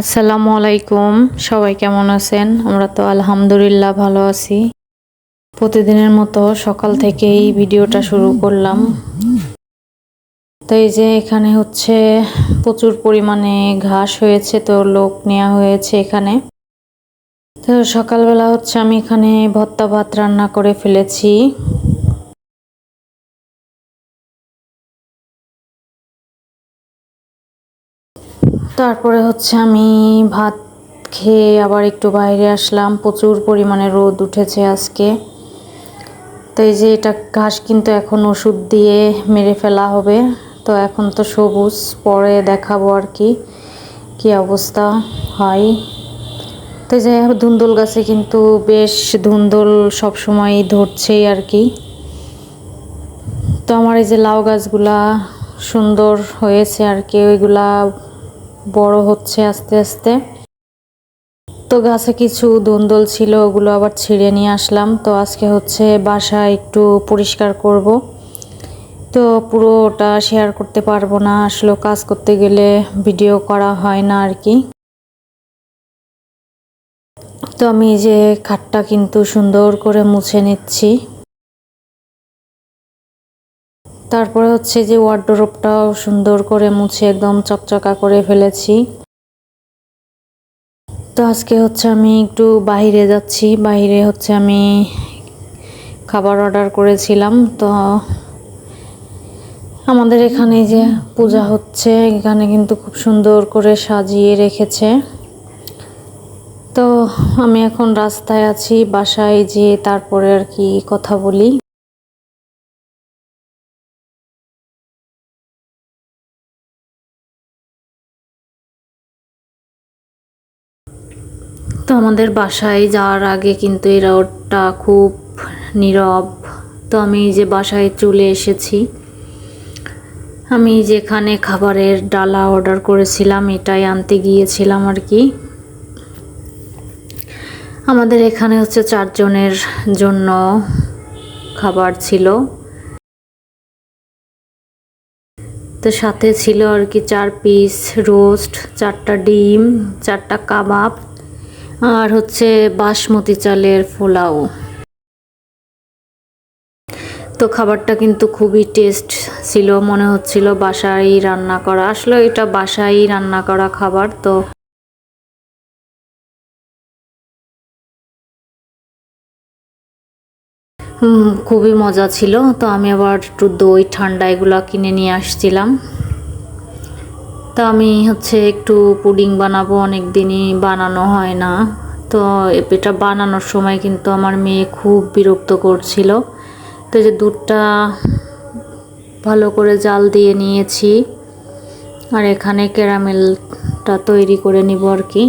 আসসালামু আলাইকুম। সবাই কেমন আছেন? আমরা তো আলহামদুলিল্লাহ ভালো আছি। প্রতিদিনের মতো সকাল থেকেই ভিডিওটা শুরু করলাম। তো এই যে এখানে হচ্ছে প্রচুর পরিমাণে ঘাস হয়েছে, তো লোক নেওয়া হয়েছে এখানে। তো সকালবেলা হচ্ছে আমি এখানে ভত্তা ভাত রান্না করে ফেলেছি। তারপরে হচ্ছে আমি ভাত খেয়ে আবার একটু বাইরে আসলাম। প্রচুর পরিমাণে রোদ উঠেছে আজকে। তো এই যে এটা ঘাস কিন্তু এখন ওষুধ দিয়ে মেরে ফেলা হবে। তো এখন তো সবুজ, পরে দেখাবো আর কি কি অবস্থা হয়। তো যে ধুন্দুল গাছে কিন্তু বেশ ধুন্দুল সবসময় ধরছেই আর কি। তো আমার এই যে লাউ গাছগুলা সুন্দর হয়েছে আর কি, ওইগুলা বড় হচ্ছে আস্তে আস্তে। তো গাছে কিছু দন্দল ছিল, ওগুলো আবার ছিঁড়ে নিয়ে আসলাম। তো আজকে হচ্ছে বাসা একটু পরিষ্কার করব। তো পুরোটা শেয়ার করতে পারব না, আসলে কাজ করতে গেলে ভিডিও করা হয় না আর কি। তো আমি যে খাটটা কিন্তু সুন্দর করে মুছে নিচ্ছি। তারপরে হচ্ছে যে ওয়ার্ডরোবটাও সুন্দর করে মুছে একদম চকচকা করে ফেলেছি। তো আজকে হচ্ছে আমি একটু বাহিরে যাচ্ছি। বাহিরে হচ্ছে আমি খাবার অর্ডার করেছিলাম। তো আমাদের এখানে যে পূজা হচ্ছে, এখানে কিন্তু খুব সুন্দর করে সাজিয়ে রেখেছে। তো আমি এখন রাস্তায় আছি, বাসায় যেয়ে তারপরে আর কি কথা বলি। তো আমাদের বাসায় যাওয়ার আগে কিন্তু এই রোডটা খুব নীরব। তো আমি যে বাসায় চলে এসেছি। আমি যেখানে খাবারের ডালা অর্ডার করেছিলাম, এটাই আনতে গিয়েছিলাম আর কি। আমাদের এখানে হচ্ছে চারজনের জন্য খাবার ছিল। তো সাথে ছিল আর কি চার পিস রোস্ট চারটা ডিম, চারটা কাবাব। আর হচ্ছে বাসমতি চালের পোলাও। তো খাবারটা কিন্তু খুবই টেস্ট ছিল, মনে হচ্ছিল বাসায় রান্না করা। আসলে এটা বাসায় রান্না করা খাবার, তো খুবই মজা ছিল। তো আমি আবার একটু দই, ঠান্ডা এগুলো কিনে নিয়ে আসছিলাম। তো আমি হচ্ছে একটু পুডিং বানাবো অনেক দিনই বানানো হয় না। তো এটা বানানোর সময় কিন্তু আমার মেয়ে খুব বিরক্ত করছিল। তো যে দুধটা ভালো করে জাল দিয়ে নিয়েছি আর এখানে ক্যারামেলটা তৈরি করে নিব আর কি।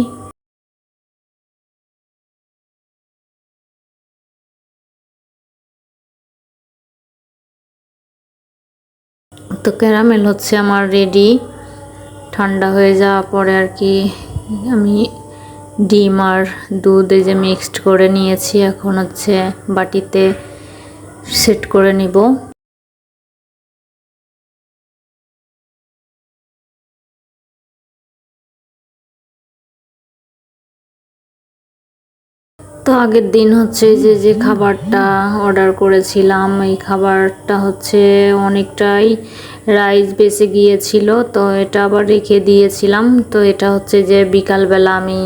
তো ক্যারামেল হচ্ছে আমার রেডি। ঠান্ডা হয়ে যাওয়ার পরে আর কি আমি ডিম আর দুধ এই যে মিক্সড করে নিয়েছি। এখন হচ্ছে বাটিতে সেট করে নিব। তো আগের দিন হচ্ছে যে যে খাবারটা অর্ডার করেছিলাম, এই খাবারটা হচ্ছে অনেকটাই রাইস বেঁচে গিয়েছিল, তো এটা আবার রেখে দিয়েছিলাম। তো এটা হচ্ছে যে বিকালবেলা আমি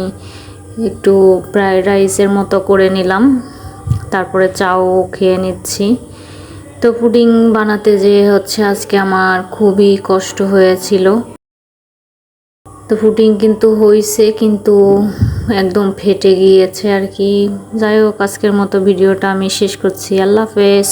একটু ফ্রায়েড রাইসের মতো করে নিলাম, তারপরে চাও খেয়ে নিচ্ছি। তো পুডিং বানাতে যে হচ্ছে আজকে আমার খুবই কষ্ট হয়েছিল। তো পুডিং কিন্তু হয়েছে কিন্তু একদম ফেটে গিয়েছে আর কি। যাই হোক, আজকের মতো ভিডিওটা আমি শেষ করছি। আল্লাহ হাফেজ।